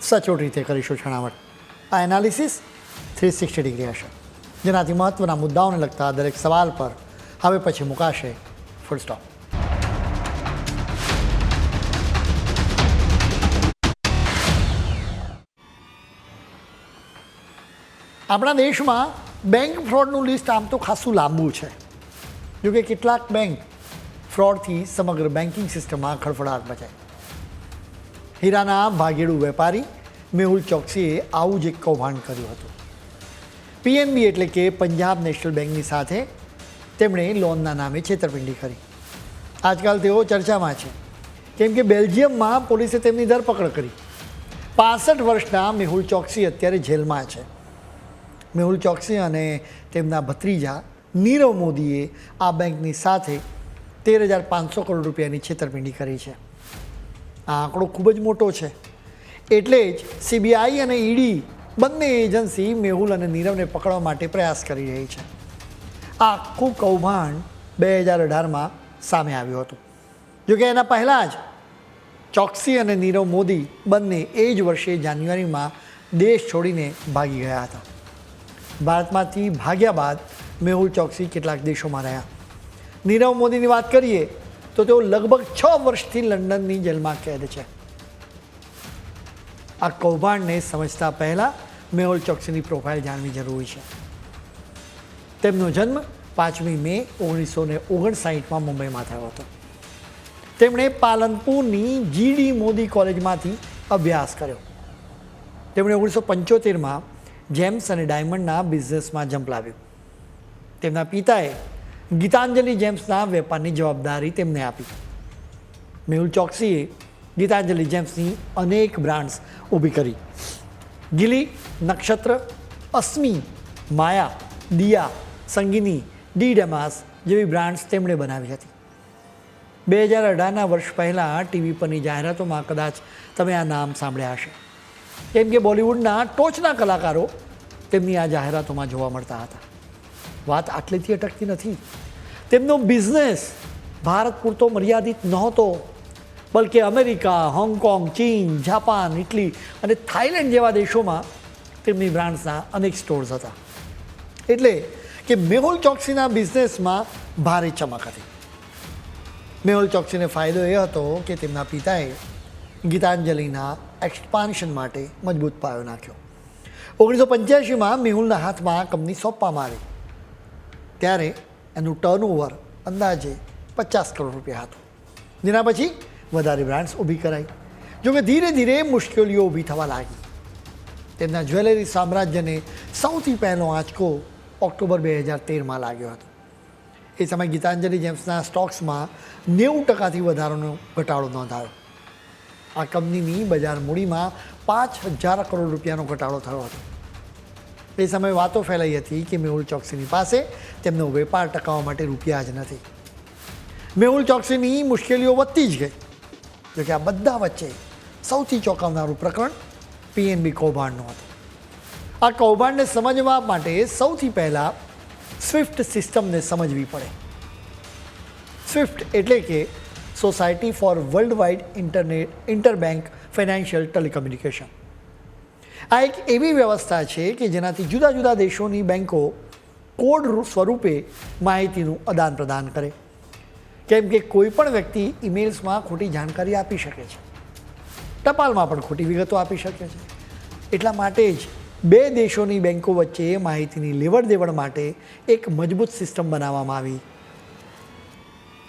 સચોટ રીતે કરીશું છણાવટ. આ એનાલિસિસ થ્રી સિક્સટી ડિગ્રી હશે. જેનાથી મહત્ત્વના મુદ્દાઓને લગતા દરેક સવાલ પર હવે પછી મુકાશે ફૂલ સ્ટોપ આપણા દેશમાં બેંક ફ્રોડનું લિસ્ટ આમ તો ખાસું લાંબુ છે. જોકે કેટલાક બેંક ફ્રોડથી સમગ્ર બેન્કિંગ સિસ્ટમમાં ખળફળાટ મચાય. હીરાના ભાગેડુ વેપારી મેહુલ ચોકસીએ આવું જ એક કૌભાંડ કર્યું હતું. પીએનબી એટલે કે પંજાબ નેશનલ બેંકની સાથે તેમણે લોનના નામે છેતરપિંડી કરી. આજકાલ તેઓ ચર્ચામાં છે, કેમ કે બેલ્જિયમમાં પોલીસે તેમની ધરપકડ કરી. પાસઠ વર્ષના મેહુલ ચોકસી અત્યારે જેલમાં છે. મેહુલ ચોકસી અને તેમના ભત્રીજા નીરવ મોદીએ આ બેંકની સાથે તેર હજાર પાંચસો કરોડ રૂપિયાની છેતરપિંડી કરી છે. આ આંકડો ખૂબ જ મોટો છે. એટલે જ સીબીઆઈ અને ઈડી બંને એજન્સી મેહુલ અને નીરવને પકડવા માટે પ્રયાસ કરી રહી છે. આ આખું કૌભાંડ બે હજાર અઢારમાં સામે આવ્યું હતું. જોકે એના પહેલાં જ ચોકસી અને નીરવ મોદી બંને એ જ વર્ષે જાન્યુઆરીમાં દેશ છોડીને ભાગી ગયા હતા. ભારતમાંથી ભાગ્યા બાદ મેહુલ ચોકસી કેટલાક દેશોમાં રહ્યા. નીરવ મોદીની વાત કરીએ તો તેઓ લગભગ છ વર્ષથી લંડનની જેલમાં કેદ છે. આ કૌભાંડને સમજતા પહેલાં મેહુલ ચોકસીની પ્રોફાઇલ જાણવી જરૂરી છે. તેમનો જન્મ પાંચમી મે ઓગણીસો ને ઓગણસાઠમાં મુંબઈમાં થયો હતો. તેમણે પાલનપુરની જીડી મોદી કોલેજમાંથી અભ્યાસ કર્યો. તેમણે ઓગણીસો પંચોતેરમાં જેમ્સ અને ડાયમંડના બિઝનેસમાં જંપ લાવ્યું. તેમના પિતાએ ગીતાંજલિ જેમ્સના વેપારની જવાબદારી તેમને આપી. મેહુલ ચોકસીએ ગીતાંજલિ જેમ્સની અનેક બ્રાન્ડ્સ ઊભી કરી. ગિલી, નક્ષત્ર, અસ્મી, માયા, દિયા, સંગીની, ડી ડેમાસ જેવી બ્રાન્ડ્સ તેમણે બનાવી હતી. બે હજાર અઢારના વર્ષ પહેલાં ટીવી પરની જાહેરાતોમાં કદાચ તમે આ નામ સાંભળ્યા હશે. કેમ કે બોલિવૂડના ટોચના કલાકારો તેમની આ જાહેરાતોમાં જોવા મળતા હતા. વાત આટલેથી અટકતી નથી. તેમનો બિઝનેસ ભારત પૂરતો મર્યાદિત નહોતો. બલકે અમેરિકા, હોંગકોંગ, ચીન, જાપાન, ઇટલી અને થાઇલેન્ડ જેવા દેશોમાં તેમની બ્રાન્ડ્સના અનેક સ્ટોર્સ હતા. એટલે કે મેહુલ ચોકસીના બિઝનેસમાં ભારે ચમક હતી. મેહુલ ચોકસીને ફાયદો એ હતો કે તેમના પિતાએ ગીતાંજલિના એક્સપાન્શન માટે મજબૂત પાયો નાખ્યો. ઓગણીસો પંચ્યાસીમાં મેહુલના હાથમાં કંપની સોંપવામાં આવી. ત્યારે એનું ટર્નઓવર અંદાજે પચાસ કરોડ રૂપિયા હતું. જેના પછી વધારે બ્રાન્ડ્સ ઊભી કરાઈ. જોકે ધીરે ધીરે મુશ્કેલીઓ ઊભી થવા લાગી. તેમના જ્વેલરી સામ્રાજ્યને સૌથી પહેલો આંચકો ઓક્ટોબર બે હજાર તેરમાં લાગ્યો હતો. એ સમયે ગીતાંજલિ જેમ્સના સ્ટોક્સમાં નેવું ટકાથી વધારાનો ઘટાડો નોંધાયો. આ કંપનીની બજાર મૂડીમાં પાંચ હજાર કરોડ રૂપિયાનો ઘટાડો થયો હતો. એ સમયે વાતો ફેલાઈ હતી કે મેહુલ ચોકસીની પાસે તેમનો વેપાર ટકાવવા માટે રૂપિયા જ નથી. મેહુલ ચોકસીની મુશ્કેલીઓ વધતી જ ગઈ. જોકે આ બધા વચ્ચે સૌથી ચોંકાવનારું પ્રકરણ પીએનબી કૌભાંડનું હતું. આ કૌભાંડને સમજવા માટે સૌથી પહેલાં સ્વિફ્ટ સિસ્ટમને સમજવી પડે. સ્વિફ્ટ એટલે કે society for worldwide internet interbank financial telecommunication આ એક એવી વ્યવસ્થા છે કે જેનાથી જુદા જુદા દેશોની બેન્કો કોડ સ્વરૂપે માહિતીનું આદાન પ્રદાન કરે. કેમ કે કોઈ પણ વ્યક્તિ ઈમેલ્સમાં ખોટી જાણકારી આપી શકે છે. ટપાલમાં પણ ખોટી વિગતો આપી શકે છે. એટલા માટે જ બે દેશોની બેન્કો વચ્ચે માહિતીની લેવડ દેવડ માટે એક મજબૂત સિસ્ટમ બનાવવામાં આવી.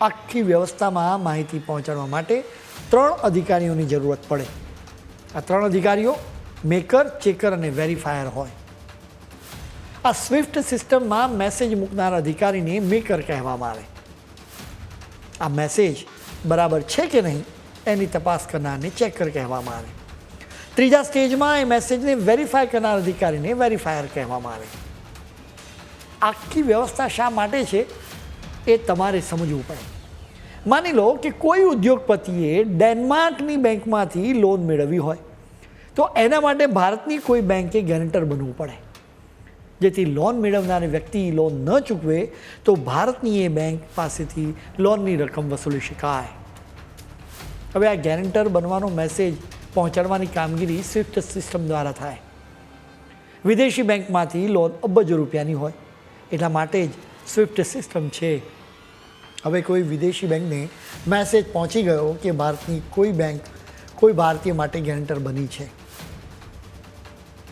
આખી વ્યવસ્થામાં માહિતી પહોંચાડવા માટે ત્રણ અધિકારીઓની જરૂરત પડે. આ ત્રણ અધિકારીઓ મેકર ચેકર અને વેરીફાયર હોય. આ સ્વિફ્ટ સિસ્ટમમાં મેસેજ મૂકનાર અધિકારીને મેકર કહેવામાં આવે. આ મેસેજ બરાબર છે કે નહીં, એની તપાસ કરનારને ચેકર કહેવામાં આવે. ત્રીજા સ્ટેજમાં એ મેસેજને વેરીફાય કરનાર અધિકારીને વેરીફાયર કહેવામાં આવે. આખી વ્યવસ્થા શા માટે છે, એ તમારે સમજવું પડે. માની લો કે કોઈ ઉદ્યોગપતિએ ડેનમાર્કની બેંકમાંથી લોન મેળવી હોય. તો એના માટે ભારતની કોઈ બેંકે ગેરંટર બનવું પડે. જેથી લોન મેળવનાર વ્યક્તિ લોન ન ચૂકવે, તો ભારતની એ બેંક પાસેથી લોનની રકમ વસૂલી શકાય. હવે આ ગેરંટર બનવાનો મેસેજ પહોંચાડવાની કામગીરી સ્વિફ્ટ સિસ્ટમ દ્વારા થાય. વિદેશી બેંકમાંથી લોન અબજો રૂપિયાની હોય, એટલા માટે જ સ્વિફ્ટ સિસ્ટમ છે. હવે કોઈ વિદેશી બેંકને મેસેજ પહોંચી ગયો કે ભારતની કોઈ બેંક કોઈ ભારતીય માટે ગેરંટર બની છે.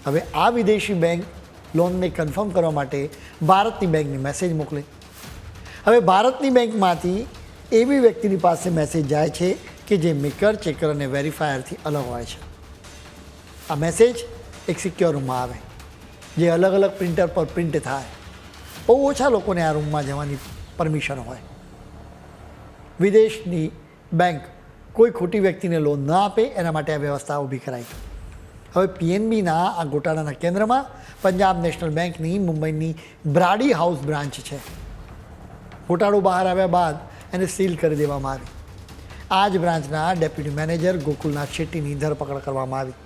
હવે આ વિદેશી બેંક લોનને કન્ફર્મ કરવા માટે ભારતની બેંકને મેસેજ મોકલે. હવે ભારતની બેંકમાંથી એવી વ્યક્તિની પાસે મેસેજ જાય છે કે જે મેકર ચેકર અને વેરીફાયરથી અલગ હોય છે. આ મેસેજ એક સિક્યોર રૂમમાં આવે, જે અલગ અલગ પ્રિન્ટર પર પ્રિન્ટ થાય. બહુ ઓછા લોકોને આ રૂમમાં જવાની પરમિશન હોય. વિદેશની બેંક કોઈ ખોટી વ્યક્તિને લોન ન આપે, એના માટે આ વ્યવસ્થા ઊભી કરાઈ. હવે પીએનબીના આ ગોટાળાના કેન્દ્રમાં પંજાબ નેશનલ બેંકની મુંબઈની બ્રાડી હાઉસ બ્રાન્ચ છે. ગોટાળો બહાર આવ્યા બાદ એને સીલ કરી દેવામાં આવી. આ જ બ્રાન્ચના ડેપ્યુટી મેનેજર ગોકુલનાથ શેટ્ટીની ધરપકડ કરવામાં આવી.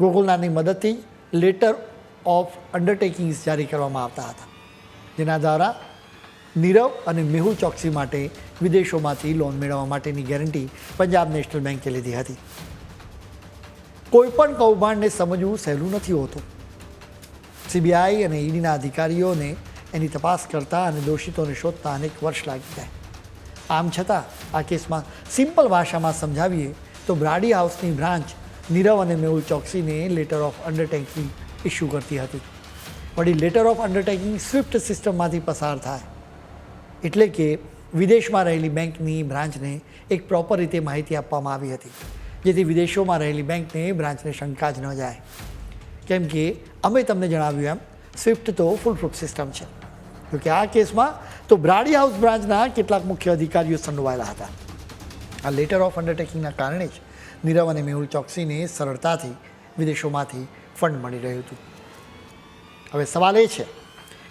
ગોકુલનાથની મદદથી લેટર ઓફ અન્ડરટેકિંગ્સ જારી કરવામાં આવતા હતા. જેના દ્વારા નીરવ અને મેહુલ ચોકસી માટે વિદેશોમાંથી લોન મેળવવા માટેની ગેરંટી પંજાબ નેશનલ બેંકે લીધી હતી. કોઈ પણ કૌભાંડને સમજવું સહેલું નથી હોતું. સીબીઆઈ અને ઈડીના અધિકારીઓને એની તપાસ કરતા અને દોષિતોને શોધતા અનેક વર્ષ લાગી જાય. આમ છતાં, આ કેસમાં સિમ્પલ ભાષામાં સમજાવીએ તો બ્રાડી હાઉસની બ્રાન્ચ નીરવ અને મેહુલ ચોકસીને લેટર ઓફ અન્ડરટેકિંગ ઇસ્યુ કરતી હતી. વળી લેટર ઓફ અન્ડરટેકિંગ સ્વિફ્ટ સિસ્ટમમાંથી પસાર થાય. એટલે કે વિદેશમાં રહેલી બેંકની બ્રાન્ચને એક પ્રોપર રીતે માહિતી આપવામાં આવી હતી. જેથી વિદેશોમાં રહેલી બેંકને બ્રાન્ચને શંકા જ ન જાય. કેમ કે અમે તમને જણાવ્યું એમ, સ્વિફ્ટ તો ફૂલ પ્રૂફ સિસ્ટમ છે. જોકે આ કેસમાં તો બ્રાડી હાઉસ બ્રાન્ચના કેટલાક મુખ્ય અધિકારીઓ સંડોવાયેલા હતા. આ લેટર ઓફ અન્ડરટેકિંગના કારણે જ નીરવ અને મેહુલ ચોકસીને સરળતાથી વિદેશોમાંથી ફંડ મળી રહ્યું હતું. હવે સવાલ એ છે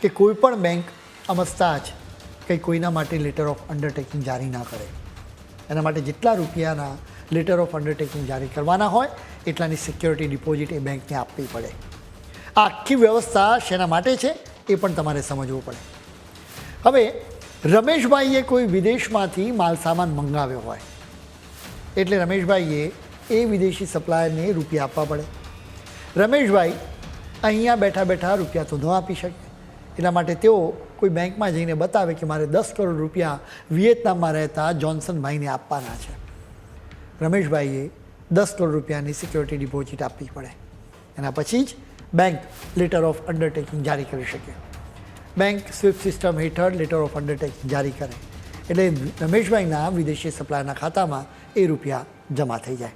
કે કોઈ પણ બેંક અમસ્તા જ કંઈ કોઈના માટે લેટર ઓફ અન્ડરટેકિંગ જારી ના કરે. એના માટે જેટલા રૂપિયાના લેટર ઓફ અન્ડરટેકિંગ જારી કરવાના હોય, એટલાની સિક્યોરિટી ડિપોઝિટ એ બેંકને આપવી પડે. આ આખી વ્યવસ્થા શેના માટે છે, એ પણ તમારે સમજવું પડે. હવે, રમેશભાઈએ કોઈ વિદેશમાંથી માલ સામાન મંગાવ્યો હોય, એટલે રમેશભાઈએ એ વિદેશી સપ્લાયરને રૂપિયા આપવા પડે. રમેશભાઈ અહીંયા બેઠા બેઠા રૂપિયા તો ન આપી શકે. એટલા માટે તેઓ કોઈ બેંકમાં જઈને બતાવે કે મારે દસ કરોડ રૂપિયા વિયેતનામમાં રહેતા જોન્સનભાઈને આપવાના છે. રમેશભાઈએ દસ કરોડ રૂપિયાની સિક્યોરિટી ડિપોઝિટ આપવી પડે. એના પછી જ બેંક લેટર ઓફ અન્ડરટેકિંગ જારી કરી શકે. બેંક સ્વિફ્ટ સિસ્ટમ હેઠળ લેટર ઓફ અન્ડરટેકિંગ જારી કરે. એટલે રમેશભાઈના વિદેશી સપ્લાયના ખાતામાં એ રૂપિયા જમા થઈ જાય.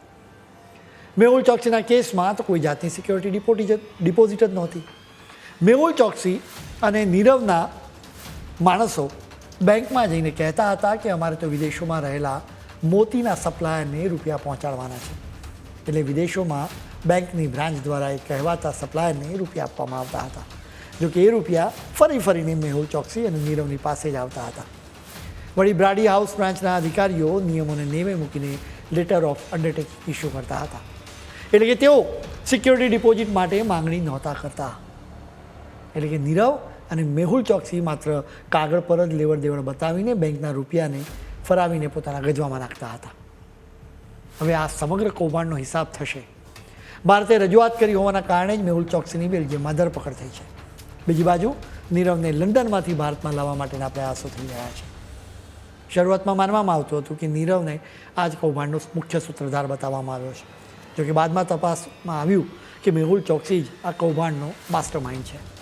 મેહુલ ચોકસીના કેસમાં તો કોઈ જાતની સિક્યોરિટી ડિપોઝિટ ડિપોઝિટ જ નહોતી. મેહુલ ચોકસી અને નીરવના માણસો બેંકમાં જઈને કહેતા હતા કે અમારે તો વિદેશોમાં રહેલા મોતીના સપ્લાયરને રૂપિયા પહોંચાડવાના છે. એટલે વિદેશોમાં બેંકની બ્રાન્ચ દ્વારા એ કહેવાતા સપ્લાયરને રૂપિયા આપવામાં આવતા હતા. જોકે એ રૂપિયા ફરી ફરીને મેહુલ ચોકસી અને નીરવની પાસે જ આવતા હતા. વળી બ્રાડી હાઉસ બ્રાન્ચના અધિકારીઓ નિયમોને નેમે મૂકીને લેટર ઓફ અન્ડરટેકિંગ ઇસ્યુ કરતા હતા. એટલે કે તેઓ સિક્યોરિટી ડિપોઝિટ માટે માંગણી નહોતા કરતા. એટલે કે નીરવ અને મેહુલ ચોકસી માત્ર કાગળ પર જ લેવડ દેવડ બતાવીને બેંકના રૂપિયાને ફરાવીને પોતાના ગજવામાં નાખતા હતા. હવે આ સમગ્ર કૌભાંડનો હિસાબ થશે. ભારતે રજૂઆત કરી હોવાના કારણે જ મેહુલ ચોકસીની બેલ્જિયમમાં ધરપકડ થઈ છે. બીજી બાજુ, નીરવને લંડનમાંથી ભારતમાં લાવવા માટેના પ્રયાસો થઈ રહ્યા છે. શરૂઆતમાં માનવામાં આવતું હતું કે નીરવને આ જ કૌભાંડનો મુખ્ય સૂત્રધાર બતાવવામાં આવ્યો છે. જોકે બાદમાં તપાસમાં આવ્યું કે મેહુલ ચોકસી જ આ કૌભાંડનો માસ્ટર માઇન્ડ છે.